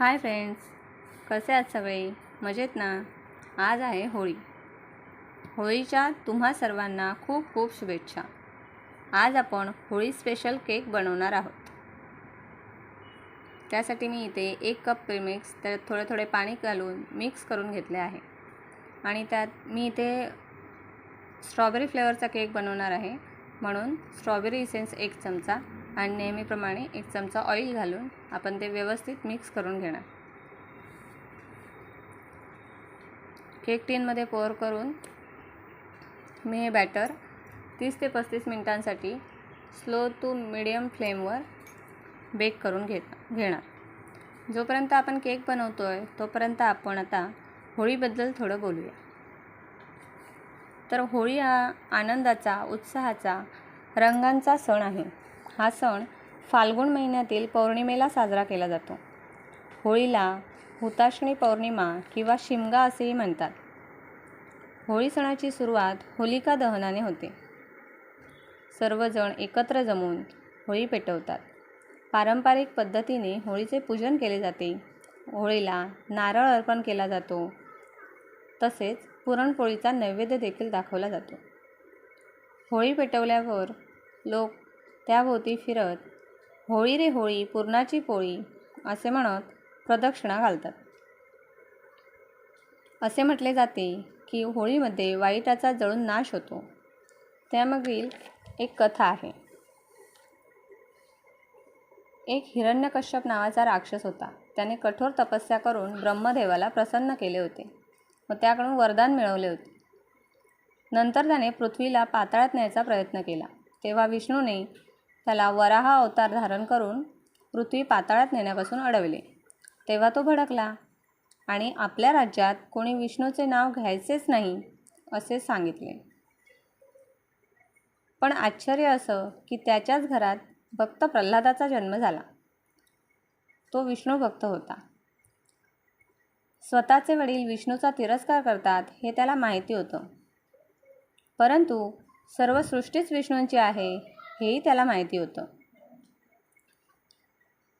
Hi friends कसे आहात सगळे? मजेत ना? आज आहे होळी. होळीच्या तुम्हा सर्वांना खूप खूप शुभेच्छा. आज आपण होळी स्पेशल केक बनवणार आहोत. त्यासाठी मी इथे एक कप प्रीमिक्स त्यात थोडे थोडे पाणी घालून मिक्स करून घेतले आहे. आणि त्यात मी इथे स्ट्रॉबेरी फ्लेवरचा केक बनवणार आहे. म्हणून स्ट्रॉबेरी इसेन्स एक चमचा. आणि नेहमीप्रमाणे एक चमचा ऑइल घालून आपण ते व्यवस्थित मिक्स करून घेणार. केक टीनमध्ये पोअर करून मी हे बॅटर तीस ते पस्तीस मिनटांसाठी स्लो टू मिडियम फ्लेमवर बेक करून घेत घेणार. जोपर्यंत आपण केक बनवतो आहे तोपर्यंत आपण आता होळीबद्दल थोडं बोलूया. तर होळी हा आनंदाचा उत्साहाचा रंगांचा सण आहे. हा सण फाल्गुन महिन्यातील पौर्णिमेला साजरा केला जातो. होळीला हुताशणी पौर्णिमा किंवा शिमगा असेही म्हणतात. होळी सणाची सुरुवात होलिका दहनाने होते. सर्वजण एकत्र जमून होळी पेटवतात. पारंपरिक पद्धतीने होळीचे पूजन केले जाते. होळीला नारळ अर्पण केला जातो. तसेच पुरणपोळीचा नैवेद्य देखील दाखवला जातो. होळी पेटवल्यावर लोक त्याभोवती फिरत होळी रे होळी पुरणाची पोळी असे म्हणत प्रदक्षिणा घालतात. असे म्हटले जाते की होळीमध्ये वाईटाचा जळून नाश होतो. त्यामागील एक कथा आहे. एक हिरण्यकश्यप नावाचा राक्षस होता. त्याने कठोर तपस्या करून ब्रह्मदेवाला प्रसन्न केले होते व त्याकडून वरदान मिळवले होते. नंतर त्याने पृथ्वीला पाताळात न्यायचा प्रयत्न केला. तेव्हा विष्णूने त्याला वराहा अवतार धारण करून पृथ्वी पाताळात नेण्यापासून अडवले. तेव्हा तो भडकला. आणि आपल्या राज्यात कोणी विष्णूचे नाव घ्यायचेच नाही असे सांगितले. पण आश्चर्य असं की त्याच्याच घरात भक्त प्रल्हादाचा जन्म झाला. तो विष्णू भक्त होता. स्वतःचे वडील विष्णूचा तिरस्कार करतात हे त्याला माहिती होतं. परंतु सर्व सृष्टीच विष्णूंची आहे हेही त्याला माहिती होतं.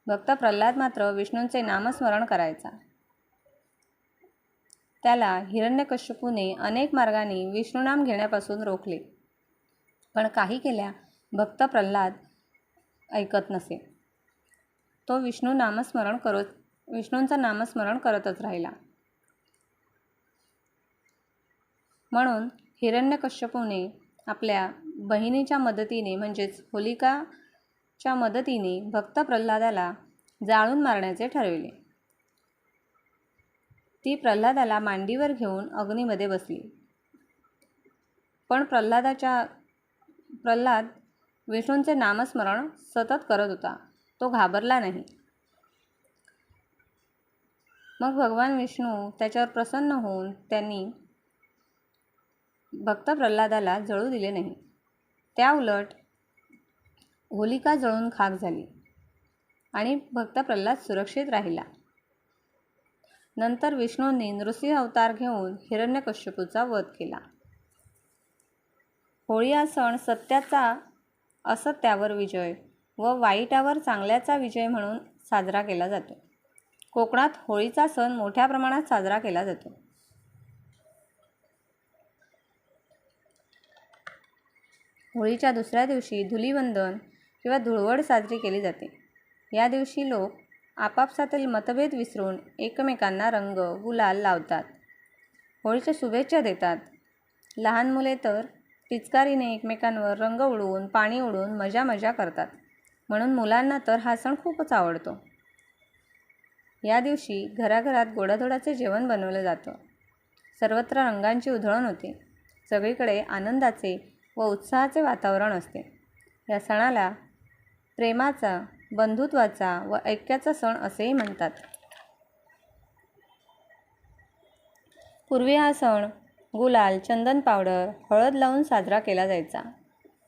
भक्त प्रल्हाद मात्र विष्णूंचे नामस्मरण करायचा. त्याला हिरण्यकश्यपूने अनेक मार्गाने विष्णुनाम घेण्यापासून रोखले. पण काही केल्या भक्त प्रल्हाद ऐकत नसे. तो विष्णू नामस्मरण करत विष्णूंचं नामस्मरण करतच राहिला. म्हणून हिरण्यकश्यपूने आपल्या बहिणीच्या मदतीने म्हणजेच होलिकाच्या मदतीने भक्त प्रल्हादाला जाळून मारण्याचे ठरविले. ती प्रल्हादाला मांडीवर घेऊन अग्नीमध्ये बसली. पण प्रल्हादाच्या प्रल्हाद विष्णूंचे नामस्मरण सतत करत होता. तो घाबरला नाही. मग भगवान विष्णू त्याच्यावर प्रसन्न होऊन त्यांनी भक्त प्रल्हादाला जळू दिले नाही. त्याउलट होलिका जळून खाक झाली आणि भक्त प्रल्हाद सुरक्षित राहिला. नंतर विष्णूंनी नृसिंह अवतार घेऊन हिरण्यकश्यपूचा वध केला. होळी हा सण सत्याचा असत्यावर विजय व वाईटावर चांगल्याचा विजय म्हणून साजरा केला जातो. कोकणात होळीचा सण मोठ्या प्रमाणात साजरा केला जातो. होळीच्या दुसऱ्या दिवशी धुलीवंदन किंवा धुळवड साजरी केली जाते. या दिवशी लोक आपापसातील मतभेद विसरून एकमेकांना रंग गुलाल लावतात. होळीच्या शुभेच्छा देतात. लहान मुले तर पिचकारीने एकमेकांवर रंग उडवून पाणी उडवून मजा मजा करतात. म्हणून मुलांना तर हा सण खूपच आवडतो. या दिवशी घराघरात गोडाधोडाचे जेवण बनवलं जातं. सर्वत्र रंगांची उधळण होते. सगळीकडे आनंदाचे व उत्साहाचे वातावरण असते. या सणाला प्रेमाचा बंधुत्वाचा व ऐक्याचा सण असेही म्हणतात. पूर्वी हा सण गुलाल चंदन पावडर हळद लावून साजरा केला जायचा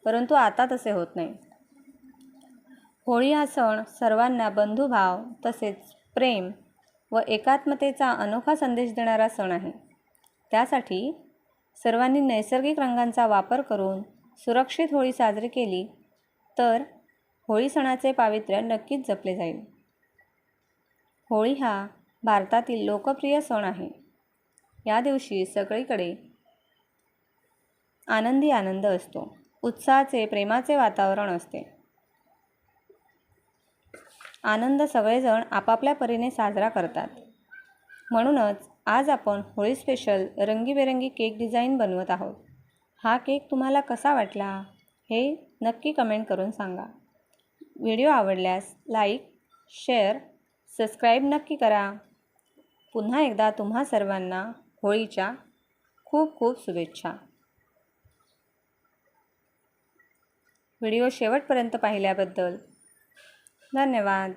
परंतु आता तसे होत नाही. होळी हा सण सर्वांना बंधुभाव तसेच प्रेम व एकात्मतेचा अनोखा संदेश देणारा सण आहे. त्यासाठी सर्वांनी नैसर्गिक रंगांचा वापर करून सुरक्षित होळी साजरी केली तर होळी सणाचे पावित्र्य नक्कीच जपले जाईल. होळी हा भारतातील लोकप्रिय सण आहे. या दिवशी सगळीकडे आनंदी आनंद असतो. उत्साहाचे प्रेमाचे वातावरण असते. आनंद सगळेजण आपापल्या परीने साजरा करतात. म्हणूनच आज आपण होळी स्पेशल रंगीबेरंगी केक डिझाईन बनवत आहोत. हा केक तुम्हाला कसा वाटला हे नक्की कमेंट करून सांगा. व्हिडिओ आवडल्यास लाईक शेअर सबस्क्राईब नक्की करा. पुन्हा एकदा तुम्हा सर्वांना होळीच्या खूप खूप शुभेच्छा. व्हिडिओ शेवटपर्यंत पाहिल्याबद्दल धन्यवाद.